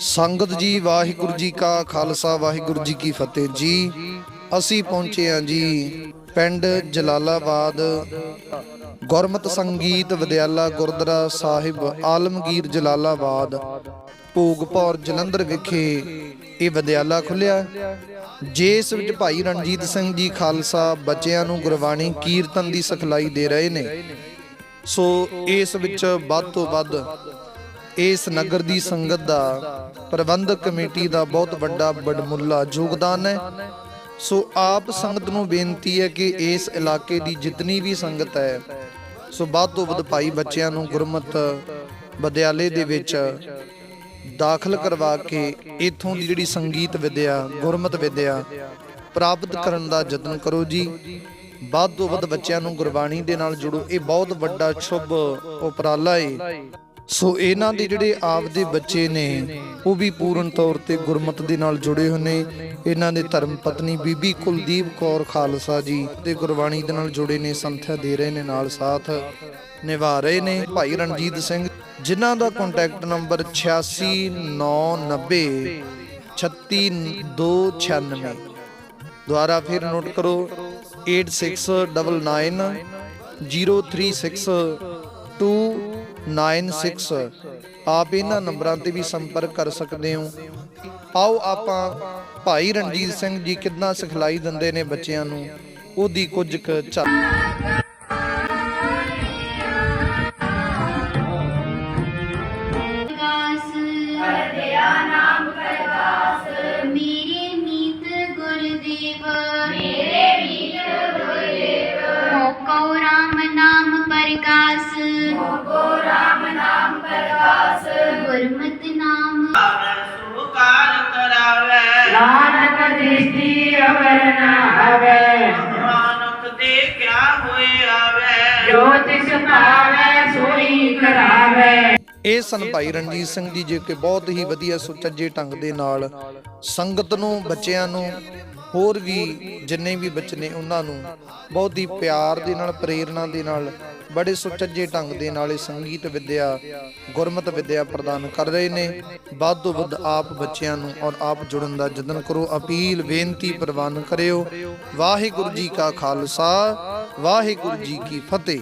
ਸੰਗਤ ਜੀ, ਵਾਹਿਗੁਰੂ ਜੀ ਕਾ ਖਾਲਸਾ, ਵਾਹਿਗੁਰੂ ਜੀ ਕੀ ਫਤਿਹ ਜੀ। ਅਸੀਂ ਪਹੁੰਚੇ ਹਾਂ ਜੀ ਪਿੰਡ ਜਲਾਲਾਬਾਦ। ਗੁਰਮਤ ਸੰਗੀਤ ਵਿਦਿਆਲਾ ਗੁਰਦੁਆਰਾ ਸਾਹਿਬ, ਆਲਮਗੀਰ ਜਲਾਲਾਬਾਦ। ਭੋਗਪੌਰ ਜਲੰਧਰ ਵਿਖੇ ਇਹ ਵਿਦਿਆਲਾ ਖੁੱਲਿਆ ਜਿਸ ਵਿੱਚ ਭਾਈ ਰਣਜੀਤ ਸਿੰਘ ਜੀ ਖਾਲਸਾ, ਬੱਚਿਆਂ ਨੂੰ ਗੁਰਬਾਣੀ, ਕੀਰਤਨ ਦੀ ਸਿਖਲਾਈ ਦੇ ਰਹੇ ਨੇ। ਸੋ ਇਸ ਵਿੱਚ ਵੱਧ ਤੋਂ ਵੱਧ ਇਸ ਨਗਰ ਦੀ ਸੰਗਤ ਦਾ ਪ੍ਰਬੰਧਕ ਕਮੇਟੀ ਦਾ ਬਹੁਤ ਵੱਡਾ ਬੜਮੁੱਲਾ ਯੋਗਦਾਨ ਹੈ। ਸੋ ਆਪ ਸੰਗਤ ਨੂੰ ਬੇਨਤੀ ਹੈ ਕਿ ਇਸ ਇਲਾਕੇ ਦੀ ਜਿਤਨੀ ਵੀ ਸੰਗਤ ਹੈ, ਸੋ ਵੱਧ ਤੋਂ ਵੱਧ ਭਾਈ ਬੱਚਿਆਂ ਨੂੰ ਗੁਰਮਤ ਵਿਦਿਆਲੇ ਦੇ ਵਿੱਚ ਦਾਖਲ ਕਰਵਾ ਕੇ ਇਥੋਂ ਦੀ ਜਿਹੜੀ ਸੰਗੀਤ ਵਿਦਿਆ, ਗੁਰਮਤ ਵਿਦਿਆ ਪ੍ਰਾਪਤ ਕਰਨ ਦਾ ਯਤਨ ਕਰੋ ਜੀ। ਵੱਧ ਤੋਂ ਵੱਧ ਬੱਚਿਆਂ ਨੂੰ ਗੁਰਬਾਣੀ ਦੇ ਨਾਲ ਜੁੜੋ। ਇਹ ਬਹੁਤ ਵੱਡਾ ਸ਼ੁਭ ਉਪਰਾਲਾ ਹੈ ਸੋ ਇਹਨਾਂ ਦੇ ਜਿਹੜੇ ਆਪਦੇ ਬੱਚੇ ਨੇ, ਉਹ ਵੀ ਪੂਰਨ ਤੌਰ ਤੇ ਗੁਰਮਤ ਦੇ ਨਾਲ ਜੁੜੇ ਹੋਏ ਨੇ। ਇਹਨਾਂ ਦੇ ਧਰਮ ਪਤਨੀ ਬੀਬੀ ਕੁਲਦੀਪ ਕੌਰ ਖਾਲਸਾ ਜੀ ਤੇ ਗੁਰਬਾਣੀ ਦੇ ਨਾਲ ਜੁੜੇ ਨੇ, ਸੰਥਿਆ ਦੇ ਰਹੇ ਨੇ, ਨਾਲ ਸਾਥ ਨਿਭਾ ਰਹੇ ਨੇ। ਭਾਈ ਰਣਜੀਤ ਸਿੰਘ, ਜਿਨ੍ਹਾਂ ਦਾ ਕੰਟੈਕਟ ਨੰਬਰ 8690 36296 ਦੁਬਾਰਾ ਫਿਰ ਨੋਟ ਕਰੋ 8699 036296 ਆਪ ਇਹਨਾਂ ਨੰਬਰਾਂ ਤੇ ਵੀ ਸੰਪਰਕ ਕਰ ਸਕਦੇ ਹੋ। ਆਓ ਆਪਾਂ ਭਾਈ ਰਣਜੀਤ ਸਿੰਘ ਜੀ ਕਿੰਨਾ ਸਿਖਲਾਈ ਦਿੰਦੇ ਨੇ ਬੱਚਿਆਂ ਨੂੰ, ਉਹਦੀ ਕੁਝ ਕੁ ਝਲਕ ਨਾਨਕ ਦ੍ਰਿਸ਼ਟੀ ਅਵਰ ਨ ਹਵੇ। ਮਾਨੁਖ ਦੇ ਕਿਆ ਹੋਏ ਆਵੇ। ਜੋ ਤਿਸ ਭਾਵੈ ਸੋਈ ਕਰਾਵੇ। ਇਹ ਸਨ ਭਾਈ ਰਣਜੀਤ ਸਿੰਘ ਜੀ ਜੋ ਕਿ ਬਹੁਤ ਹੀ ਵਧੀਆ ਸੁਚੱਜੇ ਢੰਗ ਦੇ ਨਾਲ ਸੰਗਤ ਨੂੰ ਬੱਚਿਆਂ ਨੂੰ ਹੋਰ ਵੀ ਜਿੰਨੇ ਵੀ ਬੱਚੇ ਨੇ ਉਹਨਾਂ ਨੂੰ ਬਹੁਤ ਹੀ ਪਿਆਰ ਦੇ ਨਾਲ ਪ੍ਰੇਰਣਾ ਦੇ ਨਾਲ ਬੜੇ ਸੁਚੱਜੇ ਢੰਗ ਦੇ ਨਾਲ ਇਹ ਸੰਗੀਤ ਵਿੱਦਿਆ, ਗੁਰਮਤ ਵਿੱਦਿਆ ਪ੍ਰਦਾਨ ਕਰ ਰਹੇ ਨੇ। ਵੱਧ ਤੋਂ ਵੱਧ ਆਪ ਬੱਚਿਆਂ ਨੂੰ ਔਰ ਆਪ ਜੁੜਨ ਦਾ ਯਤਨ ਕਰੋ। ਅਪੀਲ, ਬੇਨਤੀ ਪ੍ਰਵਾਨ ਕਰਿਓ। ਵਾਹਿਗੁਰੂ ਜੀ ਕਾ ਖਾਲਸਾ, ਵਾਹਿਗੁਰੂ ਜੀ ਕੀ ਫਤਿਹ।